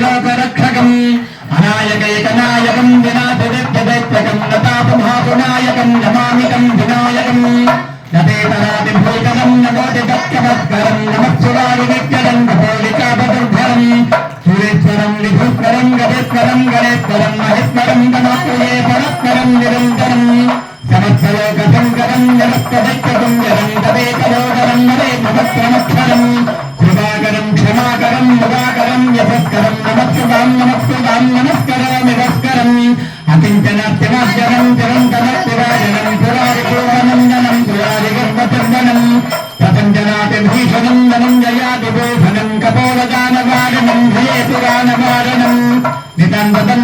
లోకరక్షకం అనాయకైకనాయకం వినాశదైత్యదైత్యకం నతాపమాపునాయకం నమామికం వినాయకం నదేతరాదిభూతనం నమోదిదత్యవత్కరం నమస్సురాది నిత్యదం నమోదికాపదుర్ధరం సురేశ్వరం విభూత్వరం గజేశ్వరం గణేశ్వరం మహేశ్వరం గణాత్మయే పరస్పరం నిరంతరం సమస్తలోక సంకరం జగత్తదైత్యసం జరం తదేకలోకరం నదే మహత్రమక్షరం ditambahkan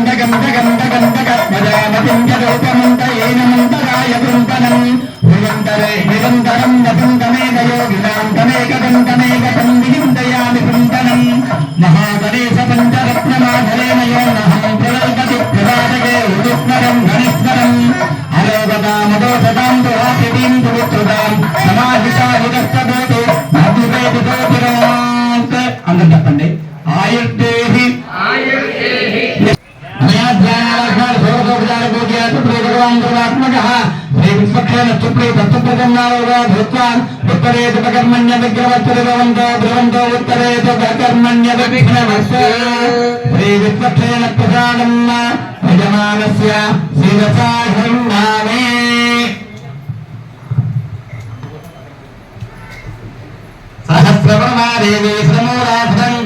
उत्तरेतुपकर्मण्य विग्रवत्तरिभवन्तो ध्रुवन्तो उत्तरेतुपकर्मण्य विघ्नवत्सरेण प्रसादम् यजमानस्य शिरसा गृह्णामि सहस्रवर्मा देवी श्रमोराधनम्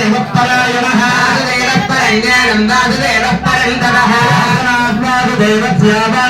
వాసుదేవపరాయణ వాసుదేవపరంగా నందాసుదేవపరంతర వాసుదేవస్యావా